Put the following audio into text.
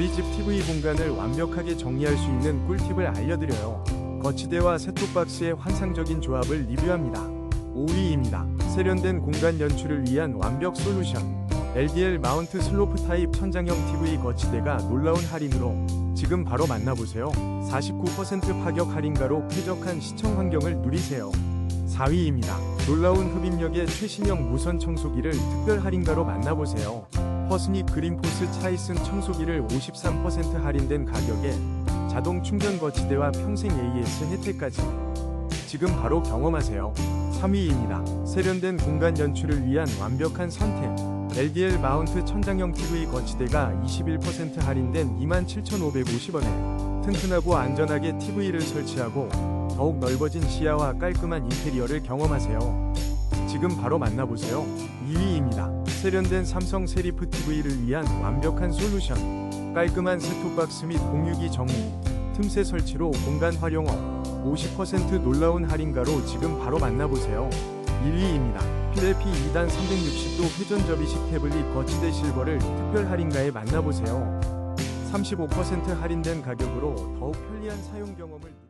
우리 집 TV 공간을 완벽하게 정리할 수 있는 꿀팁을 알려드려요. 거치대와 셋톱박스의 환상적인 조합을 리뷰합니다. 5위입니다. 세련된 공간 연출을 위한 완벽 솔루션. LDL 마운트 슬로프 타입 천장형 TV 거치대가 놀라운 할인으로 지금 바로 만나보세요. 49% 파격 할인가로 쾌적한 시청 환경을 누리세요. 4위입니다. 놀라운 흡입력의 최신형 무선 청소기를 특별 할인가로 만나보세요. 퍼스닉 그린포스 차이슨 청소기를 53% 할인된 가격에 자동 충전 거치대와 평생 AS 혜택까지 지금 바로 경험하세요. 3위입니다. 세련된 공간 연출을 위한 완벽한 선택. LDL 마운트 천장형 TV 거치대가 21% 할인된 27,550원에 튼튼하고 안전하게 TV를 설치하고 더욱 넓어진 시야와 깔끔한 인테리어를 경험하세요. 지금 바로 만나보세요. 2위입니다. 세련된 삼성 세리프 TV를 위한 완벽한 솔루션. 깔끔한 셋톱박스 및 공유기 정리, 틈새 설치로 공간 활용업. 50% 놀라운 할인가로 지금 바로 만나보세요. 1위입니다. 필레피 2단 360도 회전 접이식 태블릿 거치대 실버를 특별 할인가에 만나보세요. 35% 할인된 가격으로 더욱 편리한 사용 경험을